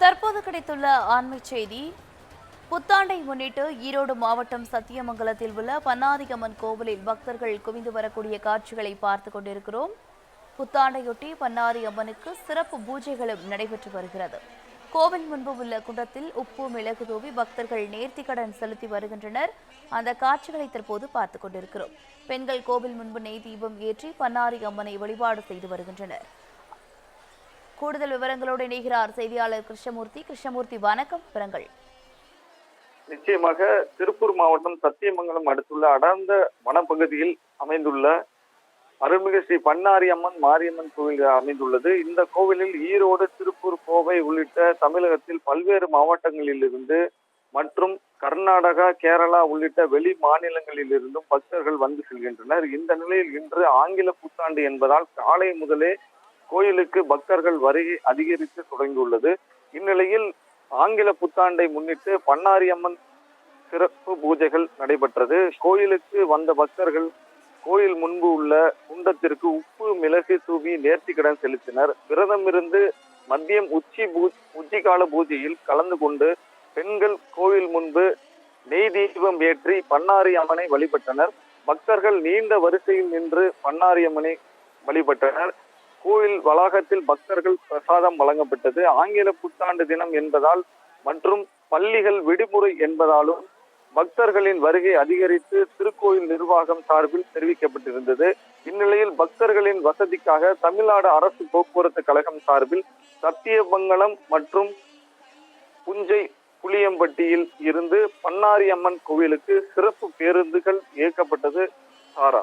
தற்போது கிடைத்துள்ள ஆண்மை செய்தி புத்தாண்டை முன்னிட்டு ஈரோடு மாவட்டம் சத்தியமங்கலத்தில் உள்ள பன்னாதிகம்மன் கோவிலில் பக்தர்கள் குவிந்து வரக்கூடிய காட்சிகளை பார்த்து கொண்டிருக்கிறோம். புத்தாண்டையொட்டி பன்னாரி அம்மனுக்கு சிறப்பு பூஜைகளும் நடைபெற்று வருகிறது. கோவில் முன்பு உள்ள குண்டத்தில் உப்பு மிளகு தூவி பக்தர்கள் நேர்த்திக்கடன் செலுத்தி வருகின்றனர். அந்த காட்சிகளை தற்போது பார்த்து கொண்டிருக்கிறோம். பெண்கள் கோவில் முன்பு நெய் தீபம் ஏற்றி பன்னாரி அம்மனை வழிபாடு செய்து வருகின்றனர். கூடுதல் விவரங்களோடு இணைகிறார் செய்தியாளர் கிருஷ்ணமூர்த்தி. கிருஷ்ணமூர்த்தி வணக்கம். விவரங்கள். நிச்சயமாக திருப்பூர் மாவட்டம் சத்தியமங்கலம் அடுத்துள்ள அடர்ந்த வனப்பகுதியில் அமைந்துள்ள அருள்மிகு ஸ்ரீ பன்னாரி அம்மன் மாரியம்மன் கோவில் அமைந்துள்ளது. இந்த கோவிலில் ஈரோடு திருப்பூர் கோவை உள்ளிட்ட தமிழகத்தில் பல்வேறு மாவட்டங்களில் இருந்து மற்றும் கர்நாடகா கேரளா உள்ளிட்ட வெளி மாநிலங்களில் இருந்தும் பக்தர்கள் வந்து செல்கின்றனர். இந்த நிலையில் இன்று ஆங்கில புத்தாண்டு என்பதால் காலை முதலே கோயிலுக்கு பக்தர்கள் வருகை அதிகரித்து தொடங்கியுள்ளது. இந்நிலையில் ஆங்கில புத்தாண்டை முன்னிட்டு பன்னாரி அம்மன் சிறப்பு பூஜைகள் நடைபெற்றது. கோயிலுக்கு வந்த பக்தர்கள் கோயில் முன்பு உள்ள குண்டத்திற்கு உப்பு மிளகு தூவி நேர்த்திக்கடன் செலுத்தினர். விரதம் இருந்து மதியம் உச்சி பூ உச்சிகால பூஜையில் கலந்து கொண்டு பெண்கள் கோயில் முன்பு நெய் தீபம் ஏற்றி பன்னாரி அம்மனை வழிபட்டனர். பக்தர்கள் நீண்ட வரிசையில் நின்று பன்னாரி அம்மனை வழிபட்டனர். கோயில் வளாகத்தில் பக்தர்கள் பிரசாதம் வழங்கப்பட்டது. ஆங்கில புத்தாண்டு தினம் என்பதால் மற்றும் பள்ளிகள் விடுமுறை என்பதாலும் பக்தர்களின் வருகை அதிகரித்து திருக்கோயில் நிர்வாகம் சார்பில் தெரிவிக்கப்பட்டிருந்தது. இந்நிலையில் பக்தர்களின் வசதிக்காக தமிழ்நாடு அரசு போக்குவரத்து கழகம் சார்பில் சத்தியமங்கலம் மற்றும் புஞ்சை புளியம்பட்டியில் இருந்து பன்னாரி அம்மன் கோவிலுக்கு சிறப்பு பேருந்துகள் இயக்கப்பட்டது. சாரா